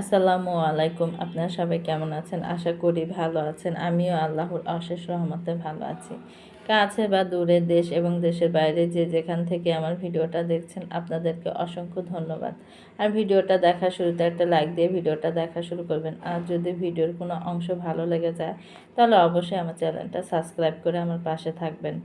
আসসালামু আলাইকুম। আপনারা সবাই কেমন আছেন? আশা করি ভালো আছেন। আমিও আল্লাহর অশেষ রহমতে ভালো আছি। কাছে বা দূরে দেশ এবং দেশের বাইরে যে যেখান থেকে আমার ভিডিওটা দেখছেন, আপনাদেরকে অসংখ্য ধন্যবাদ। আর ভিডিওটা দেখা শুরুতে একটা লাইক দিয়ে ভিডিওটা দেখা শুরু করবেন। আর যদি ভিডিওর কোনো অংশ ভালো লেগে যায়, তাহলে অবশ্যই আমার চ্যানেলটা সাবস্ক্রাইব করে আমার পাশে থাকবেন।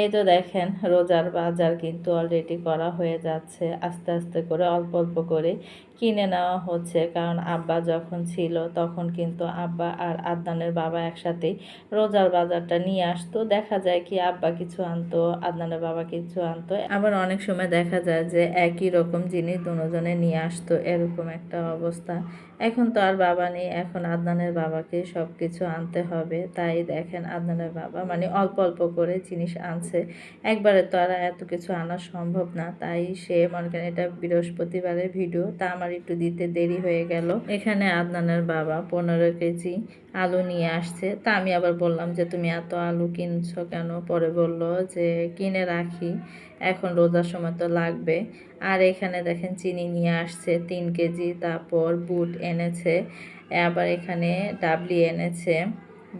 এই তো দেখেন, রোজার বাজার কিন্তু অলরেডি করা হয়ে যাচ্ছে। আস্তে আস্তে করে, অল্প অল্প করে কিনে নেওয়া হচ্ছে। কারণ আব্বা যখন ছিল তখন কিন্তু আব্বা আর আদনানের বাবা একসাথেই রোজার বাজারটা নিয়ে আসতো। দেখা যায় কি আব্বা কিছু আনতো, আদনানের বাবা কিছু আনতো। আবার অনেক সময় দেখা যায় যে একই রকম জিনিস দুজনে নিয়ে আসতো, এরকম একটা অবস্থা। এখন তো আর বাবা নেই, এখন আদনানের বাবাকে সব কিছু আনতে হবে। তাই দেখেন আদনানের বাবা মানে অল্প অল্প করে জিনিস আনছে। একবারে তো আর এত কিছু আনা সম্ভব না। তাই সে মনে করেন এটা বৃহস্পতিবারের ভিডিও। তা আমার একটু দিতে দেরি হয়ে গেল। এখানে আদনানের বাবা পনেরো কেজি আলু নিয়ে আসছে। তা আমি আবার বললাম যে, তুমি এত আলু কিনছো কেন? পরে বলল যে, কিনে রাখি, এখন রোজার সময় তো লাগবে। আর এখানে দেখেন চিনি নিয়ে আসছে, তিন কেজি, তারপর বুট এনেছে, আবার এখানে ডাবলি এনেছে।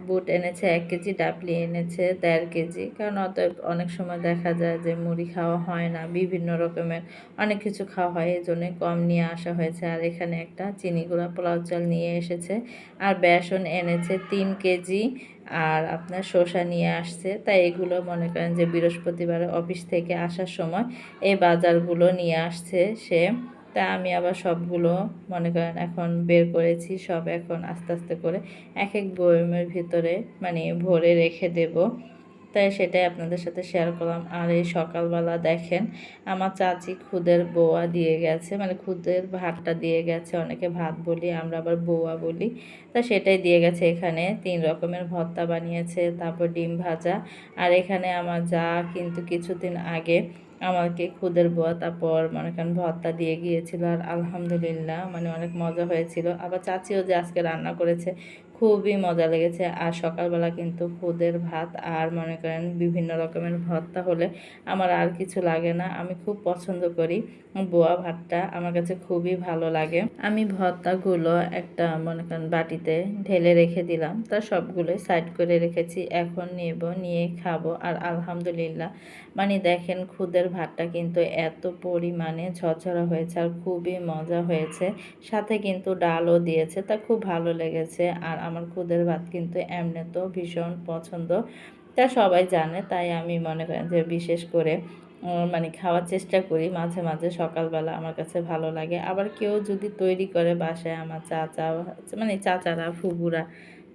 বুট এনেছে, এক কেজি ডাবলি এনেছে, দেড় কেজি। কারণ অতএব অনেক সময় দেখা যায় যে মুড়ি খাওয়া হয় না, বিভিন্ন রকমের অনেক কিছু খাওয়া হয় এই জন্যে কম নিয়ে আসা হয়েছে। আর এখানে একটা চিনি গুঁড়া পোলাও চাল নিয়ে এসেছে। আর বেসন এনেছে তিন কেজি, আর আপনার শসা নিয়ে আসছে। তাই এগুলো মনে করেন যে বৃহস্পতিবার অফিস থেকে আসার সময় এই বাজারগুলো নিয়ে আসছে সে। তা আমি আবার সবগুলো, মনে করেন এখন বের করেছি, সব এখন আস্তে আস্তে করে এক এক বয়মের ভিতরে মানে ভরে রেখে দেব। তাই সেটাই আপনাদের সাথে শেয়ার করলাম। আর এই সকালবেলা দেখেন, আমার চাচি খুদের বোয়া দিয়ে গেছে মানে খুদের ভাতটা দিয়ে গেছে, অনেকে ভাত বলি, আমরা আবার বোয়া বলি। তা সেটাই দিয়ে গেছে এখানে, তিন রকমের ভর্তা বানিয়েছে, তারপর ডিম ভাজা। আর এখানে আমার যা কিন্তু কিছুদিন আগে আমাকে খুদের বোয়া, তারপর মনে করেন ভর্তা দিয়ে গিয়েছিল আর আলহামদুলিল্লাহ মানে অনেক মজা হয়েছিল। আবার চাচিও যে আজকে রান্না করেছে খুবই মজা লেগেছে। আর সকালবেলা কিন্তু খুদের ভাত আর মনে করেন বিভিন্ন রকমের ভর্তা হলে আমার আর কিছু লাগে না। আমি খুব পছন্দ করি বোয়া ভাতটা, আমার কাছে খুবই ভালো লাগে। আমি ভর্তাগুলো একটা মনে করেন বাটিতে ঢেলে রেখে দিলাম। তা সবগুলোই সাইড করে রেখেছি। এখন নেব, নিয়ে খাব। আর আলহামদুলিল্লাহ মানে দেখেন খুদের ভাতটা কিন্তু এত পরিমাণে ঝরঝরা হয়েছে আর খুবই মজা হয়েছে। সাথে কিন্তু ডালও দিয়েছে, তা খুব ভালো লেগেছে। আর আমার খুদের ভাত কিন্তু এমনি তো ভীষণ পছন্দ। তা সবাই জানে, তাই আমি মনে করেন যে বিশেষ করে মানে খাওয়ার চেষ্টা করি। মাঝে মাঝে সকালবেলা আমার কাছে ভালো লাগে। আবার কেউ যদি তৈরি করে বাসায় আমার চাচা মানে চাচারা ফুবুরা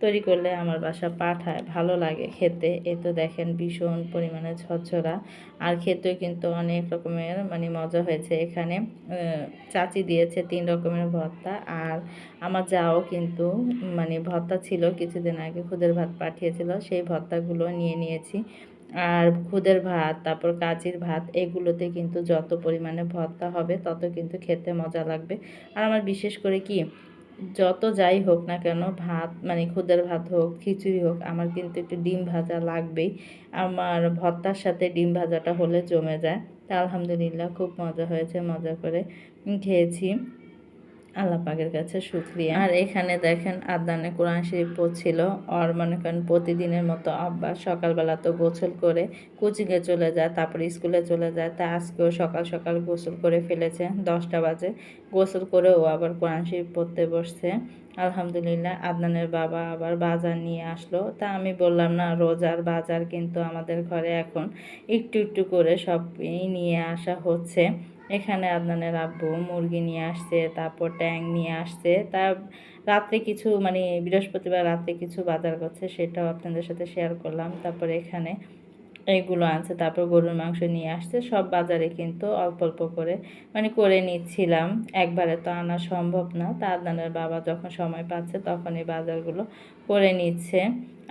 তৈরি করলে আমার বাসা পাঠায়, ভালো লাগে খেতে। এ তো দেখেন ভীষণ পরিমাণে ঝরঝরা। আর খেতেও কিন্তু অনেক রকমের মানে মজা হয়েছে। এখানে চাচি দিয়েছে তিন রকমের ভর্তা। আর আমার যাও কিন্তু মানে ভর্তা ছিল কিছুদিন আগে, খুদের ভাত পাঠিয়েছিল। সেই ভর্তাগুলো নিয়ে নিয়েছি। আর খুদের ভাত, তারপর কাচির ভাত, এগুলোতে কিন্তু যত পরিমাণে ভর্তা হবে, তত কিন্তু খেতে মজা লাগবে। আর আমার বিশেষ করে কি যত যাই হোক না কেন, ভাত মানে খুদের ভাত হোক, খিচুড়ি হোক, আমার কিন্তু একটু ডিম ভাজা লাগবেই। আমার ভর্তার সাথে ডিম ভাজাটা হলে জমে যায়। তা আলহামদুলিল্লাহ, খুব মজা হয়েছে, মজা করে খেয়েছি। আল্লাহ পাকের কাছে শুক্রিয়া। আর এখানে দেখেন আদানে কোরআন শরীফ পড়ছিল, আর মনে করেন প্রতিদিনের মতো আব্বা সকালবেলা তো গোসল করে কোচিংয়ে চলে যায়, তারপরে স্কুলে চলে যায়, তা আজকেও সকাল সকাল গোসল করে ফেলেছে, দশটা বাজে। গোসল করে ও আবার কোরআন শরীফ পড়তে বসছে। আলহামদুলিল্লাহ আদনানের বাবা আবার বাজার নিয়ে আসলো। তা আমি বললাম, না, রোজার বাজার কিন্তু আমাদের ঘরে এখন একটু একটু করে সবই নিয়ে আসা হচ্ছে। এখানে আদনানের আব্বু মুরগি নিয়ে আসছে, তারপর ট্যাং নিয়ে আসছে। তা রাত্রে কিছু মানে বৃহস্পতিবার রাতে কিছু বাজার করছে, সেটাও আপনাদের সাথে শেয়ার করলাম। তারপর এখানে এইগুলো আনছে, তারপর গরুর মাংস নিয়ে আসছে। সব বাজারে কিন্তু অল্প অল্প করে মানে করে নিচ্ছিলাম। একবারে তো আনা সম্ভব না। তা আদনানের বাবা যখন সময় পাচ্ছে তখন এই বাজারগুলো করে নিচ্ছে।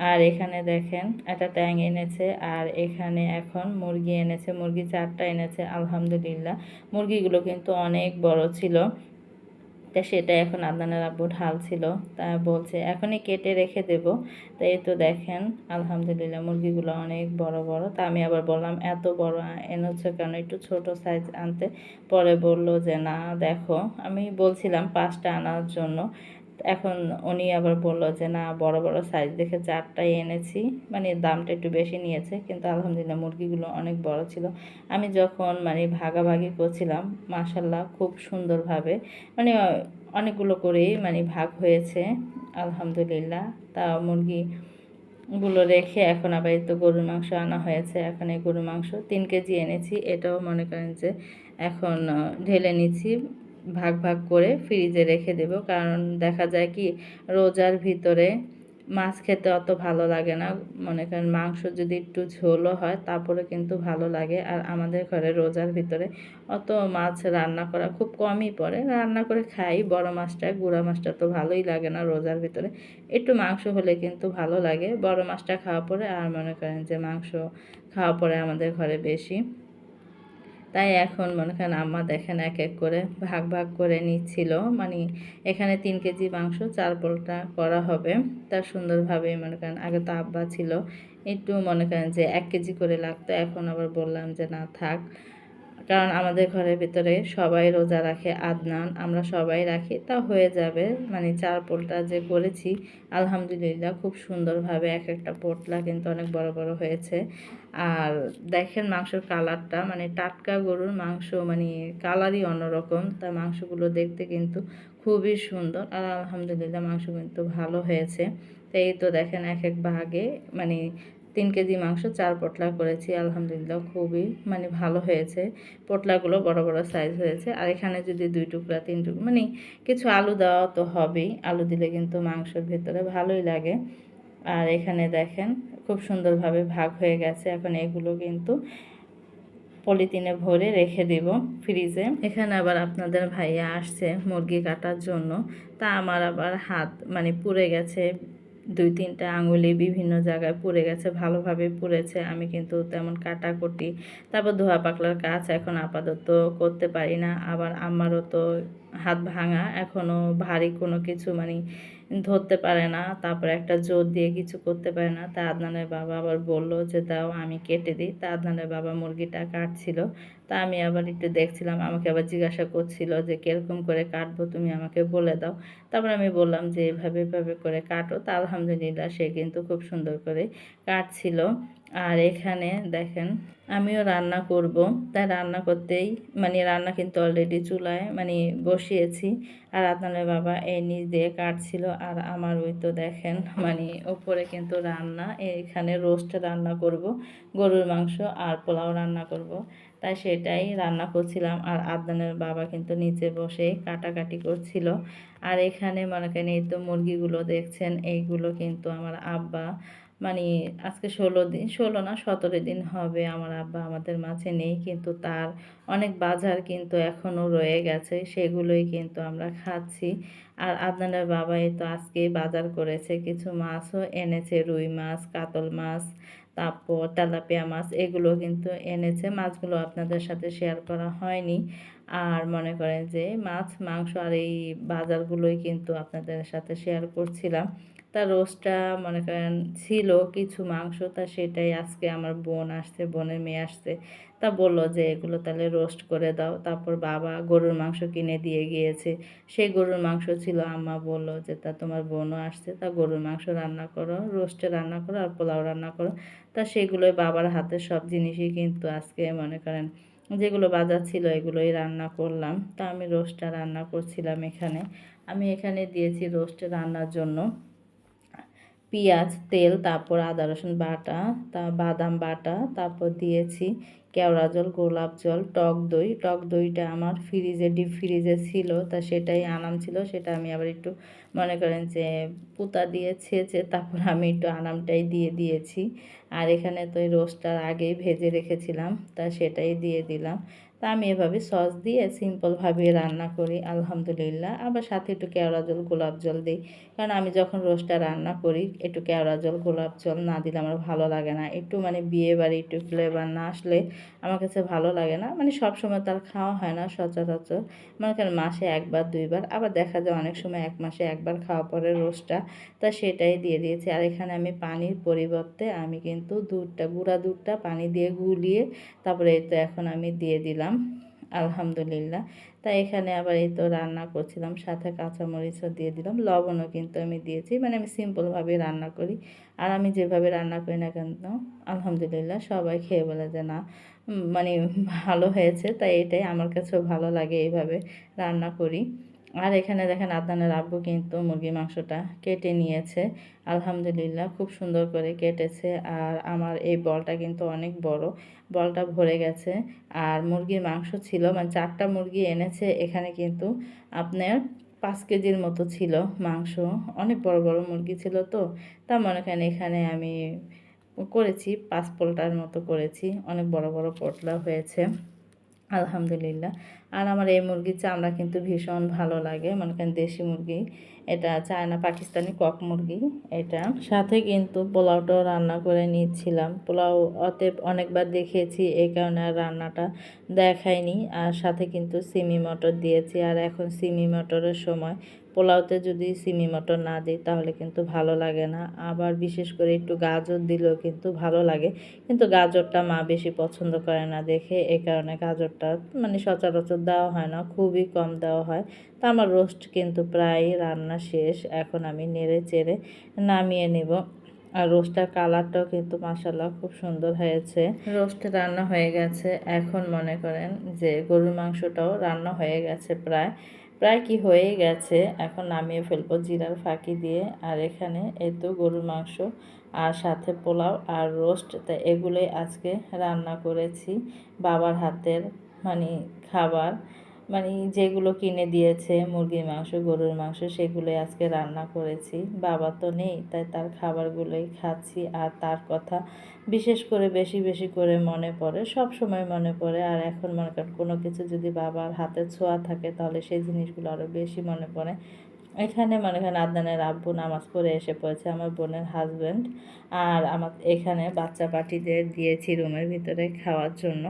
আর এখানে দেখেন, একটা ট্যাং এনেছে আর এখানে এখন মুরগি এনেছে, মুরগি চারটা এনেছে, আলহামদুলিল্লাহ। মুরগিগুলো কিন্তু অনেক বড় ছিল। তা সেটা এখন আদনানের আব্বু ঢাল ছিল তা বলছে, এখনই কেটে রেখে দেব। তাই এই তো দেখেন, আলহামদুলিল্লাহ মুরগিগুলো অনেক বড় বড়। তা আমি আবার বললাম, এত বড় এনেছো কেন? একটু ছোট সাইজ আনতে। পরে বলল যে, না, দেখো। আমি বলছিলাম, পাঁচটা আনার জন্য। এখন উনি আবার বলল যে, না, বড় বড় সাইজ দেখে চারটাই এনেছি। মানে দামটা একটু বেশি নিয়েছে, কিন্তু আলহামদুলিল্লাহ মুরগিগুলো অনেক বড় ছিল। আমি যখন মানে ভাগাভাগি করছিলাম মাসাল্লাহ খুব সুন্দরভাবে মানে অনেকগুলো করেই মানে ভাগ হয়েছে, আলহামদুলিল্লাহ। তা মুরগি গুলো রেখে এখন আবার তো গরুর মাংস আনা হয়েছে, এখন এই গরুর মাংস তিন কেজি এনেছি। এটাও মনে করেন যে এখন ঢেলে নিচ্ছি। ভাগ ভাগ করে ফ্রিজে রেখে দেব। কারণ দেখা যায় কি, রোজার ভিতরে মাছ খেতে অত ভালো লাগে না। মনে করেন মাংস যদি একটু ঝোলও হয়, তারপরে কিন্তু ভালো লাগে। আর আমাদের ঘরে রোজার ভিতরে অত মাছ রান্না করা খুব কমই পড়ে। রান্না করে খাই, বড় মাছটা, গুঁড়া মাছটা তো ভালোই লাগে না রোজার ভিতরে। একটু মাংস হলে কিন্তু ভালো লাগে। বড় মাছটা খাওয়া পরে, আর মনে করেন যে মাংস খাওয়া পরে আমাদের ঘরে বেশি তাই এখন মনে করেন আম্মা দেখেন এক এক করে ভাগ ভাগ করে নিচ্ছিল। মানে এখানে তিন কেজি মাংস, চার পোলটা করা হবে। তার সুন্দরভাবে মনে করেন আগে তো আব্বা ছিল। একটু মনে করেন যে এক কেজি করে লাগতো। এখন আবার বললাম যে না, থাক। কারণ আমাদের ঘরের ভিতরে সবাই রোজা রাখে, আদনান আমরা সবাই রাখি, তা হয়ে যাবে। মানে চার পোলটা যে করেছি, আলহামদুলিল্লাহ খুব সুন্দরভাবে এক একটা পোটলা কিন্তু অনেক বড় বড় হয়েছে। আর দেখেন মাংসের কালারটা মানে টাটকা গরুর মাংস মানে কালারই অন্যরকম তার মাংসগুলো দেখতে কিন্তু খুবই সুন্দর। আর আলহামদুলিল্লাহ মাংস কিন্তু ভালো হয়েছে। তো এই তো দেখেন এক এক ভাগে মানে তিন কেজি মাংস, চার পটলা করেছি, আলহামদুলিল্লাহ খুবই মানে ভালো হয়েছে। পটলাগুলো বড় বড় সাইজ হয়েছে। আর এখানে যদি দুই টুকরা, তিন টুকরা মানে কিছু আলু দেওয়া তো হবেই। আলু দিলে কিন্তু মাংসের ভেতরে ভালোই লাগে। আর এখানে দেখেন, খুব সুন্দরভাবে ভাগ হয়ে গেছে। এখন এগুলো কিন্তু পলিথিনে ভরে রেখে দিব ফ্রিজে। এখানে আবার আপনাদের ভাইয়া আসছে মুরগি কাটার জন্য। তা আমার আবার হাত মানে পুড়ে গেছে। দুই তিনটা আঙুলি বিভিন্ন জায়গায় পুড়ে গেছে, ভালোভাবে পুড়েছে। আমি কিন্তু তেমন কাটাকুটি, তারপর ধোয়া পাকলার কাজ এখন আপাতত করতে পারি না। আবার আমারও তো হাত ভাঙা এখনও ভারী কোনো কিছু মানে ধরতে পারে না। তারপরে একটা জোর দিয়ে কিছু করতে পারে না। তা আদনানের বাবা আবার বলল যে, দাও, আমি কেটে দিই। তা আদনানের বাবা মুরগিটা কাটছিল। তা আমি আবার একটু দেখছিলাম, আমাকে আবার জিজ্ঞাসা করছিল যে কীরকম করে কাটবো, তুমি আমাকে বলে দাও। তারপর আমি বললাম যে এভাবে এভাবে করে কাটো। তা আলহামদুলিল্লাহ সে কিন্তু খুব সুন্দর করে কাটছিল। আর এখানে দেখেন, আমিও রান্না করব। তাই রান্না করতেই মানে রান্না কিন্তু অলরেডি চুলায় মানে বসিয়েছি। আর আপনাদের বাবা এই নিচ দিয়ে কাটছিল। আর আমার ওই তো দেখেন মানে ওপরে কিন্তু রান্না। এখানে রোস্ট রান্না করব, গরুর মাংস আর পোলাও রান্না করব। তাই সেটাই রান্না করছিলাম। আর আদনানের বাবা কিন্তু নিচে বসে কাটাকাটি করছিল। আর এখানে মনে করেন এই তো মুরগিগুলো দেখছেন, এইগুলো কিন্তু আমার আব্বা মানে আজকে ষোলো দিন, ষোলো না, সতেরো দিন হবে আমার আব্বা আমাদের মাঝে নেই, কিন্তু তার অনেক বাজার কিন্তু এখনও রয়ে গেছে, সেগুলোই কিন্তু আমরা খাচ্ছি। আর আদনানের বাবাই তো আজকে বাজার করেছে কিছু মাছও, এনেছে রুই মাছ, কাতল মাছ তারপর তেলাপিয়া মাছ, এগুলো কিন্তু এনেছে। মাছগুলো আপনাদের সাথে শেয়ার করা হয়নি। আর মনে করেন যে মাছ, মাংস আর এই বাজারগুলোই কিন্তু আপনাদের সাথে শেয়ার করছিলাম। তা রোস্টটা মনে করেন ছিল কিছু মাংস, তা সেটাই আজকে আমার বোন আসছে, বোনের মেয়ে আসছে। তা বলল যে, এগুলো তাহলে রোস্ট করে দাও। তারপর বাবা গরুর মাংস কিনে দিয়ে গিয়েছে। সেই গরুর মাংস ছিল, আম্মা বলল যে, তা তোমার বোনও আসছে, তা গরুর মাংস রান্না করো, রোস্টে রান্না করো আর পোলাও রান্না করো। তা সেগুলোই বাবার হাতে সব জিনিসই কিন্তু আজকে মনে করেন যেগুলো বাজার ছিল এগুলোই রান্না করলাম। তা আমি রোস্টটা রান্না করছিলাম এখানে। আমি এখানে দিয়েছি রোস্ট রান্নার জন্য। পেঁয়াজ, তেল, তারপর আদা, রসুন বাটা, তা বাদাম বাটা, তারপর দিয়েছি কেওড়া জল, গোলাপ জল, টক দই। টক দইটা আমার ফ্রিজে, ডিপ ফ্রিজে ছিল, তা সেটাই আনাম ছিল, সেটা আমি আবার একটু মনে করেন যে পুতা দিয়ে ছেঁচে তারপর আমি একটু আনামটাই দিয়ে দিয়েছি। আর এখানে তো এই রোস্টটা আগেই ভেজে রেখেছিলাম, তা সেটাই দিয়ে দিলাম। তা আমি এভাবে সস দিয়ে সিম্পলভাবে রান্না করি, আলহামদুলিল্লাহ। আবার সাথে একটু কেওড়া জল, গোলাপ জল দিই। কারণ আমি যখন রোস্টটা রান্না করি, একটু কেওড়া জল, গোলাপ জল না দিলে আমার ভালো লাগে না। একটু মানে বিয়ে বাড়ি, একটু ফ্লেভার না আসলে আমার কাছে ভালো লাগে না। মানে সব সময় তার খাওয়া হয় না সচরাচর। মনে করেন মাসে একবার, দুইবার। আবার দেখা যায় অনেক সময় এক মাসে একবার খাওয়া পরে রোস্টটা। তা সেটাই দিয়ে দিয়েছি। আর এখানে আমি পানির পরিবর্তে আমি কিন্তু দুধটা, গুঁড়া দুধটা পানি দিয়ে গুলিয়ে তারপরে তো এখন আমি দিয়ে দিলাম। আলহামদুলিল্লাহ। তা এখানে আবার এই তো রান্না করছিলাম, সাথে কাঁচামরিচও দিয়ে দিলাম, লবণও কিন্তু আমি দিয়েছি মানে আমি সিম্পলভাবে রান্না করি। আর আমি যেভাবে রান্না করি না কেন, আলহামদুলিল্লাহ সবাই খেয়ে বলে যে না মানে ভালো হয়েছে, তাই এটাই আমার কাছেও ভালো লাগে এইভাবে রান্না করি। আর এখানে দেখেন আদানের আব্বু কিন্তু মুরগি মাংসটা কেটে নিয়েছে। আলহামদুলিল্লাহ, খুব সুন্দর করে কেটেছে। আর আমার এই বলটা কিন্তু অনেক বড়। বলটা ভরে গেছে। আর মুরগির মাংস ছিল মানে চারটা মুরগি এনেছে। এখানে কিন্তু আপনার পাঁচ কেজির মতো ছিল মাংস। অনেক বড় বড় মুরগি ছিল তো। তা মনে করেন এখানে আমি করেছি, পাঁচ পোলটার মতো করেছি। অনেক বড় বড় পটলা হয়েছে। আলহামদুলিল্লাহ। আর আমার এই মুরগির চামড়া কিন্তু ভীষণ ভালো লাগে। মনে করেন দেশি মুরগি। এটা চায়না পাকিস্তানি কক মুরগি এটা। সাথে কিন্তু পোলাওটাও রান্না করে নিচ্ছিলাম। পোলাও অতএব অনেকবার দেখিয়েছি, এই কারণে আর রান্নাটা দেখায়নি আর সাথে কিন্তু সিমি মটর দিয়েছি। আর এখন সিমি মটরের সময় পোলাওতে যদি সিমি মটর না দিই, তাহলে কিন্তু ভালো লাগে না। আবার বিশেষ করে একটু গাজর দিলেও কিন্তু ভালো লাগে। কিন্তু গাজরটা মা বেশি পছন্দ করে না দেখে। এ কারণে গাজরটা মানে সচরাচর দেওয়া হয় না, খুবই কম দেওয়া হয়। তা আমার রোস্ট কিন্তু প্রায় রান্না শেষ। এখন আমি নেড়ে চেড়ে নামিয়ে নেব। আর রোস্টার কালারটাও কিন্তু মাসাল্লাহ খুব সুন্দর হয়েছে। রোস্ট রান্না হয়ে গেছে। এখন মনে করেন যে গরুর মাংসটাও রান্না হয়ে গেছে প্রায়। প্রায় কি হয়ে গেছে, এখন নামিয়ে ফেলব জিরার ফাঁকি দিয়ে। আর এখানে এত গরুর মাংস আর সাথে পোলাও আর রোস্ট, তা এগুলোই আজকে রান্না করেছি বাবার হাতের মানে খাবার। মানে যেগুলো কিনে দিয়েছে, মুরগির মাংস, গরুর মাংস, সেগুলোই আজকে রান্না করেছি। বাবা তো নেই, তাই তার খাবারগুলোই খাচ্ছি। আর তার কথা বিশেষ করে বেশি বেশি করে মনে পড়ে, সব সময় মনে পড়ে। আর এখন মনে করেন কোনো কিছু যদি বাবার হাতে ছোঁয়া থাকে, তাহলে সেই জিনিসগুলো আরও বেশি মনে পড়ে। এখানে মনে করেন আদনানের আব্বু নামাজ পড়ে এসে পড়েছে, আমার বোনের হাজব্যান্ড আর আমার এখানে বাচ্চা পাটিদের দিয়েছি রুমের ভিতরে খাওয়ার জন্য।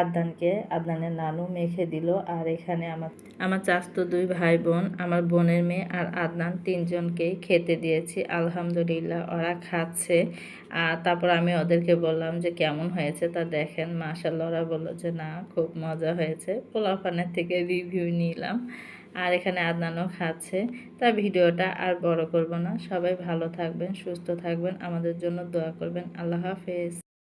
আদনানকে, আদনানের নানু মেখে দিল আর এখানে আমার আমার চাস্তো দুই ভাই বোন আমার বোনের মেয়ে আর আদনান তিনজনকেই খেতে দিয়েছি। আলহামদুলিল্লাহ, ওরা খাচ্ছে। আর তারপর আমি ওদেরকে বললাম যে, কেমন হয়েছে তা দেখেন। মাশাল্লাহ ওরা বলল যে, না, খুব মজা হয়েছে। পোলাপানের থেকে রিভিউ নিলাম। আর এখানে আদনানও খাচ্ছে। তা ভিডিওটা আর বড় করব না। সবাই ভালো থাকবেন, সুস্থ থাকবেন। আমাদের জন্য দোয়া করবেন। আল্লাহ হাফেজ।